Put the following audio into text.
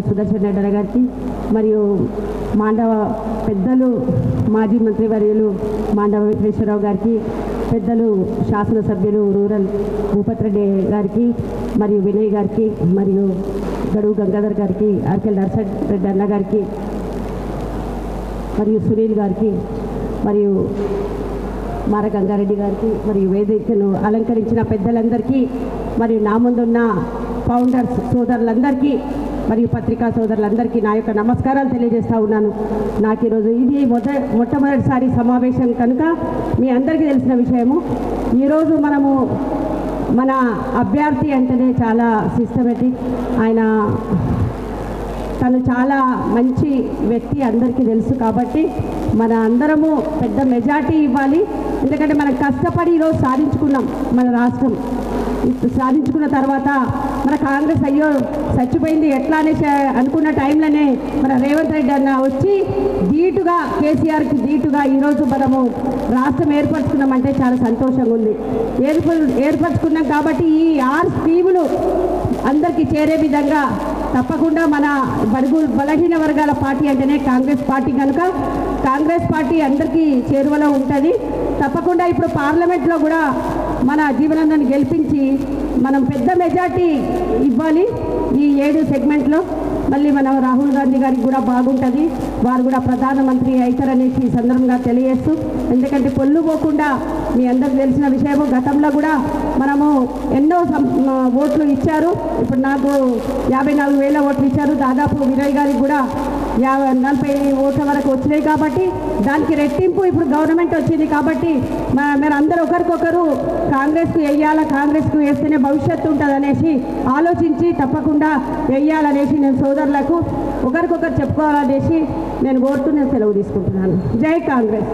సుదర్శన్ రెడ్డి గారికి మరియు మాండవ పెద్దలు మాజీ మంత్రివర్యులు మాండవ వెంకటేశ్వరరావు గారికి పెద్దలు శాసనసభ్యులు రూరల్ భూపత్ రెడ్డి గారికి మరియు వినయ్ గారికి మరియు గడువు గంగాధర్ గారికి ఆర్కెల్ నర్సడ్ రెడ్డి అన్న గారికి మరియు సునీల్ గారికి మరియు మార గంగారెడ్డి గారికి మరియు వేదికను అలంకరించిన పెద్దలందరికీ మరియు నా ముందున్న ఫౌండర్స్ సోదరులందరికీ మరియు పత్రికా సోదరులందరికీ నా యొక్క నమస్కారాలు తెలియజేస్తూ ఉన్నాను. నాకు ఈరోజు ఇది మొద మొట్టమొదటిసారి సమావేశం కనుక మీ అందరికీ తెలిసిన విషయము. ఈరోజు మనము మన అభ్యర్థి అంటేనే చాలా సిస్టమేటిక్ ఆయన తను చాలా మంచి వ్యక్తి అందరికీ తెలుసు కాబట్టి మన అందరము పెద్ద మెజార్టీ ఇవ్వాలి. ఎందుకంటే మనం కష్టపడి ఈరోజు సాధించుకున్నాం మన రాష్ట్రం. సాధించుకున్న తర్వాత మన కాంగ్రెస్ అయ్యో చచ్చిపోయింది ఎట్లా అనేసి అనుకున్న టైంలోనే మన రేవంత్ రెడ్డి అన్న వచ్చి ధీటుగా కేసీఆర్కి ధీటుగా ఈరోజు మనము రాష్ట్రం ఏర్పరచుకున్నామంటే చాలా సంతోషంగా ఉంది. ఏర్ప ఏర్పరచుకున్నాం కాబట్టి ఈ ఆరు స్కీములు అందరికీ చేరే విధంగా తప్పకుండా మన బడుగు బలహీన వర్గాల పార్టీ అంటేనే కాంగ్రెస్ పార్టీ కనుక కాంగ్రెస్ పార్టీ అందరికీ చేరువలో ఉంటుంది. తప్పకుండా ఇప్పుడు పార్లమెంట్లో కూడా మన జీవనందాన్ని గెలిపించి మనం పెద్ద మెజార్టీ ఇవ్వాలి ఈ ఏడు సెగ్మెంట్లో. మళ్ళీ మన రాహుల్ గాంధీ గారికి కూడా బాగుంటుంది. వారు కూడా ప్రధానమంత్రి అవుతారనేసి ఈ సందర్భంగా తెలియజేస్తూ ఎందుకంటే పొల్లు పోకుండా మీ అందరికి తెలిసిన విషయము గతంలో కూడా మనము ఎన్నో సం- ఓట్లు ఇచ్చారు. ఇప్పుడు నాకు యాభై నాలుగు వేల ఓట్లు ఇచ్చారు. దాదాపు వినయ్ గారికి కూడా యాభై నలభై ఓట్ల వరకు వచ్చినాయి కాబట్టి దానికి రెట్టింపు ఇప్పుడు గవర్నమెంట్ వచ్చింది కాబట్టి మ- మీరు అందరూ ఒకరికొకరు కాంగ్రెస్కు వెయ్యాలా కాంగ్రెస్కు వేస్తేనే భవిష్యత్తు ఉంటుంది అనేసి ఆలోచించి తప్పకుండా వెయ్యాలనేసి నేను సోదరులకు ఒకరికొకరు చెప్పుకోవాలనేసి నేను కోరుతూ నేను సెలవు తీసుకుంటున్నాను. జై కాంగ్రెస్.